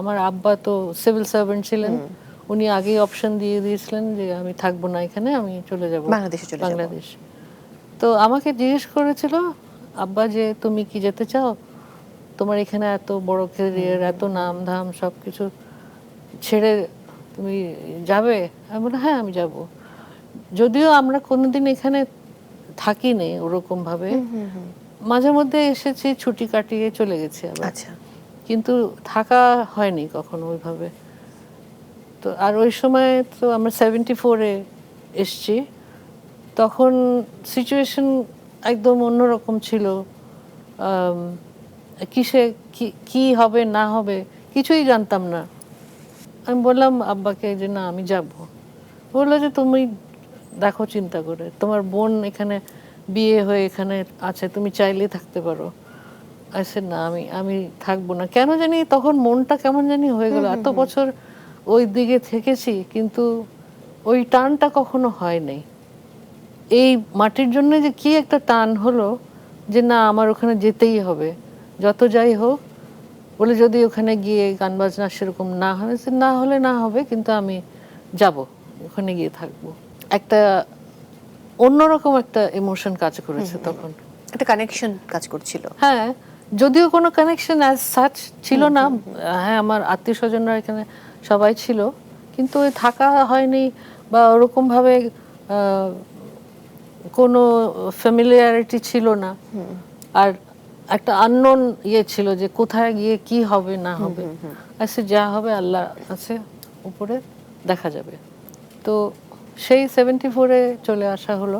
আমার আব্বা তো সিভিল সার্ভেন্ট ছিলেন। উনি আগেই অপশন দিয়ে দিয়েছিলেন যে আমি থাকব না এখানে আমি চলে যাব। বাংলাদেশে চলে যাব। বাংলাদেশ। তো আমাকে জিজ্ঞেস করেছিল আব্বা যে তুমি কি যেতে চাও? তোমার এখানে এত বড় ক্যারিয়ার এত নাম ধাম সব কিছু ছেড়ে তুমি যাবে? আমি বললাম হ্যাঁ আমি যাব। যদিও আমরা কোনোদিন এখানে থাকিনি ওরকম ভাবে মাঝে মধ্যে এসেছি ছুটি কাটিয়ে চলে গেছি আবার। আচ্ছা। কিন্তু থাকা হয়নি কখনো ওইভাবে। তো আর ওই সময় তো আমরা সেভেন্টি ফোরে এসছি। তখন সিচুয়েশন একদম অন্যরকম ছিল। কিসে কি- কি হবে, না হবে কিছুই জানতাম না। আমি বললাম, আব্বাকে যে না, আমি যাব। বলল যে, তুমি দেখো, চিন্তা করে। তোমার বোন এখানে, বিয়ে হয়ে এখানে আছে, তুমি চাইলেই থাকতে পারো। আছে না আমি আমি থাকব না। কেন জানি তখন মনটা কেমন জানি হয়ে গেল। এত বছর ওই দিকে থেকেছি কিন্তু ওই টানটা কখনো হয় নাই। এই মাটির জন্য যে কি একটা টান হলো যে না আমার ওখানে যেতেই হবে। যত যাই হোক বলে যদি ওখানে গিয়ে গান বাজনা সেরকম না হয় সে না হলে না হবে কিন্তু আমি যাব ওখানে গিয়ে থাকব। একটা অন্যরকম একটা ইমোশন কাজ করেছে তখন। একটা কানেকশন কাজ করছিল। হ্যাঁ যদিও কোনো কানেকশন অ্যাজ সাচ ছিল না। হ্যাঁ আমার আত্মীয় স্বজনরা এখানে সবাই ছিল। কিন্তু ওই থাকা হয়নি বা ওরকমভাবে কোনো ফ্যামিলিয়ারিটি ছিল না। আর একটা আননোন ইয়ে ছিল যে কোথায় গিয়ে কি হবে না হবে। আচ্ছা যা হবে আল্লাহ আছে উপরে দেখা যাবে। তো সেই সেভেন্টি ফোরে চলে আসা হলো।